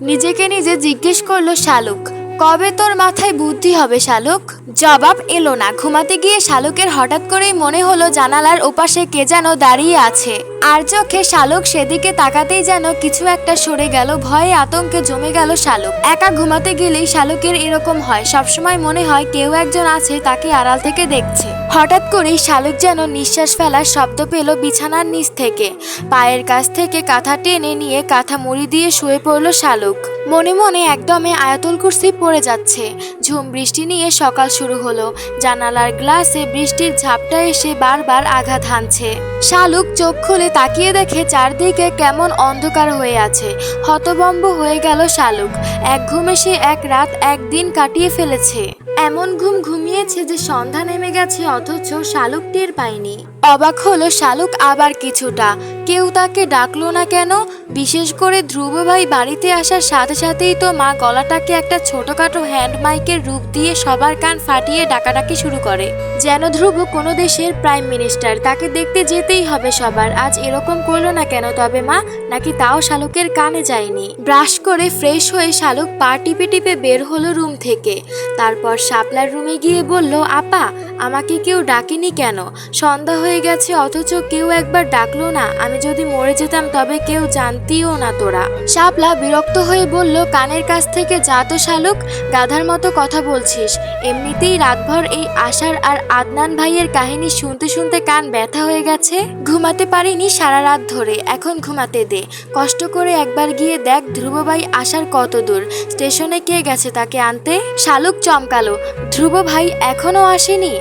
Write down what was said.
নিজেকে নিজে জিজ্ঞেস করল শালুক, কবে তোর মাথায় বুদ্ধি হবে শালুক? জবাব এলো না। ঘুমাতে গিয়ে শালুকের হঠাৎ করেই মনে হলো জানালার ওপাশে কে যেন দাঁড়িয়ে আছে। আর চোখে শালুক সেদিকে তাকাতেই যেন কিছু একটা সরে গেল, ভয়ে আতঙ্কে জমে গেল শালুক। একা ঘুমাতে গেলেই শালুকের এরকম হয়। সবসময় মনে হয় কেউ একজন আছে তাকে আড়াল থেকে দেখছে। হঠাৎ করেই শালুক যেন নিঃশ্বাস ফেলার শব্দ পেল বিছানার নিচ থেকে। পায়ের কাছ থেকে কাঁথা টেনে নিয়ে কাঁথা মুড়ি দিয়ে শুয়ে পড়ল শালুক। মনে মনে একদমে আয়াতুল কুরসি পড়ে যাচ্ছে। ঝুম বৃষ্টি নিয়ে সকাল শুরু হলো। জানালার গ্লাসে বৃষ্টির ঝাপটা এসে বারবার আঘাত হানছে। শালুক চোখ খুলে তাকিয়ে দেখে চারদিকে কেমন অন্ধকার হয়ে আছে। হতবম্ব হয়ে গেল শালুক। এক ঘুমে সে এক রাত একদিন কাটিয়ে ফেলেছে। এমন ঘুম ঘুমিয়েছে যে সন্ধ্যা নেমে গেছে, অথচ শালুক টের পায়নি। অবাক হলো শালুক আবার কিছুটা। কেউ তাকে ডাকলো না কেন? বিশেষ করে ধ্রুব ভাই বাড়িতে আসার সাথে সাথেই তো মা গলাটাকে একটা ছোটখাটো হ্যান্ড মাইকের রূপ দিয়ে সবার কান ফাটিয়ে ডাকাডাকি শুরু করে। যেন ধ্রুব কোনো দেশের প্রাইম মিনিস্টার তাকে দেখতে যেতেই হবে সবার। আজ এরকম করল না কেন তবে মা? নাকি তাও শালুকের কানে যায়নি? ব্রাশ করে ফ্রেশ হয়ে শালুক পা টিপে টিপে বের হলো রুম থেকে। তারপর শাপলার রুমে গিয়ে বলল, আপা আমাকে কেউ ডাকেনি কেন? সন্ধ্যা হয়ে গেছে, অথচ কেউ একবার ডাকলো না। আমি যদি মরে যেতাম, তবে কেউ জানতিও না তোরা। শাপলা বিরক্ত হয়ে বলল, কানের কাছ থেকে যা তো শালুক, গাধার মতো কথা বলছিস। এমনিতেই রাতভর এই আশার আর আদনান ভাইয়ের কাহিনী শুনতে শুনতে কান ব্যথা হয়ে গেছে। ঘুমাতে পারিনি সারা রাত ধরে, এখন ঘুমাতে দে। কষ্ট করে একবার গিয়ে দেখ ধ্রুব ভাই আসার কত দূর। স্টেশনে কে গেছে তাকে আনতে? শালুক চমকালো ধ্রুব ভাই এখনও আসেনি?